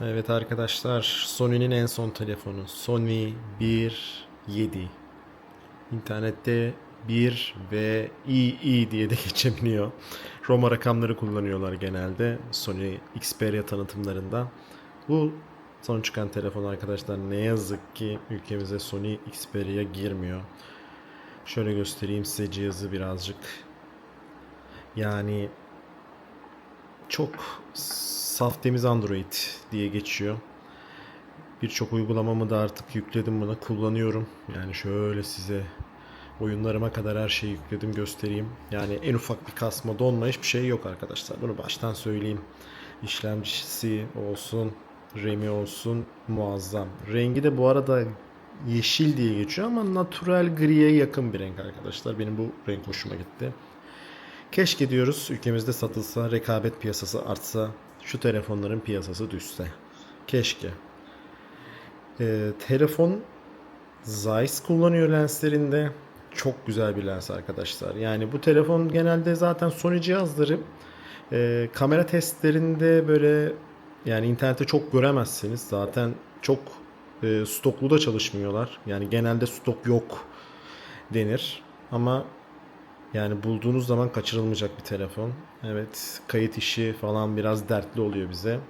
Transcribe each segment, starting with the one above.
Evet arkadaşlar Sony'nin en son telefonu Sony 1.7 İnternette 1 ve II diye de geçebiliyor. Roma rakamları kullanıyorlar genelde Sony Xperia tanıtımlarında. Bu son çıkan telefon arkadaşlar ne yazık ki ülkemize Sony Xperia girmiyor. Şöyle göstereyim size cihazı birazcık. Yani çok saf temiz Android diye geçiyor. Birçok uygulamamı da artık yükledim buna kullanıyorum. Yani şöyle size oyunlarıma kadar her şeyi yükledim göstereyim. Yani en ufak bir kasma donma hiçbir şey yok arkadaşlar. Bunu baştan söyleyeyim. İşlemcisi olsun, RAM'i olsun muazzam. Rengi de bu arada yeşil diye geçiyor ama natural griye yakın bir renk arkadaşlar. Benim bu renk hoşuma gitti. Keşke diyoruz ülkemizde satılsa, rekabet piyasası artsa, şu telefonların piyasası düşse. Keşke. Ee, telefon Zeiss kullanıyor lenslerinde. Çok güzel bir lens arkadaşlar. Yani bu telefon genelde zaten Sony cihazları e, kamera testlerinde böyle yani internette çok göremezsiniz. Zaten çok e, stoklu da çalışmıyorlar. Yani genelde stok yok denir. Ama yani bulduğunuz zaman kaçırılmayacak bir telefon. Evet, kayıt işi falan biraz dertli oluyor bize.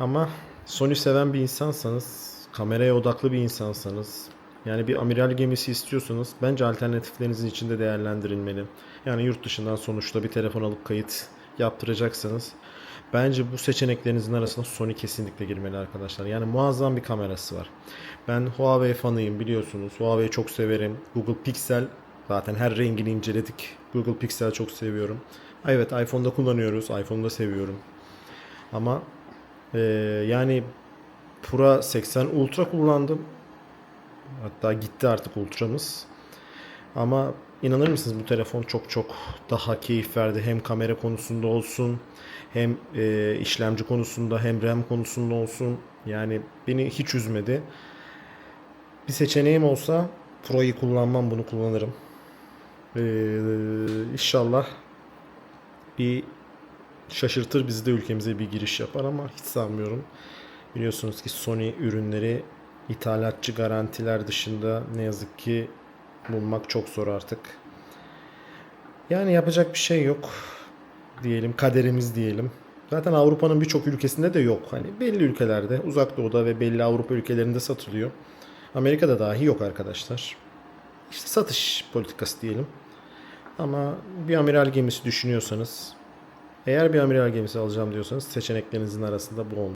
Ama Sony seven bir insansanız, kameraya odaklı bir insansanız, yani bir amiral gemisi istiyorsanız bence alternatiflerinizin içinde değerlendirilmeli. Yani yurt dışından sonuçta bir telefon alıp kayıt yaptıracaksanız bence bu seçeneklerinizin arasına Sony kesinlikle girmeli arkadaşlar. Yani muazzam bir kamerası var. Ben Huawei fanıyım biliyorsunuz. Huawei'yi çok severim. Google Pixel Zaten her rengini inceledik. Google Pixel çok seviyorum. Evet iPhone'da kullanıyoruz. iPhone'da seviyorum. Ama e, yani Pura 80 Ultra kullandım. Hatta gitti artık Ultra'mız. Ama inanır mısınız bu telefon çok çok daha keyif verdi. Hem kamera konusunda olsun, hem e, işlemci konusunda, hem RAM konusunda olsun. Yani beni hiç üzmedi. Bir seçeneğim olsa Pro'yu kullanmam, bunu kullanırım. Ee, inşallah bir şaşırtır bizi de ülkemize bir giriş yapar ama hiç sanmıyorum. Biliyorsunuz ki Sony ürünleri ithalatçı garantiler dışında ne yazık ki bulmak çok zor artık. Yani yapacak bir şey yok diyelim kaderimiz diyelim. Zaten Avrupa'nın birçok ülkesinde de yok. Hani belli ülkelerde, Uzak Doğu'da ve belli Avrupa ülkelerinde satılıyor. Amerika'da dahi yok arkadaşlar. İşte satış politikası diyelim. Ama bir amiral gemisi düşünüyorsanız, eğer bir amiral gemisi alacağım diyorsanız seçeneklerinizin arasında bu olmalı.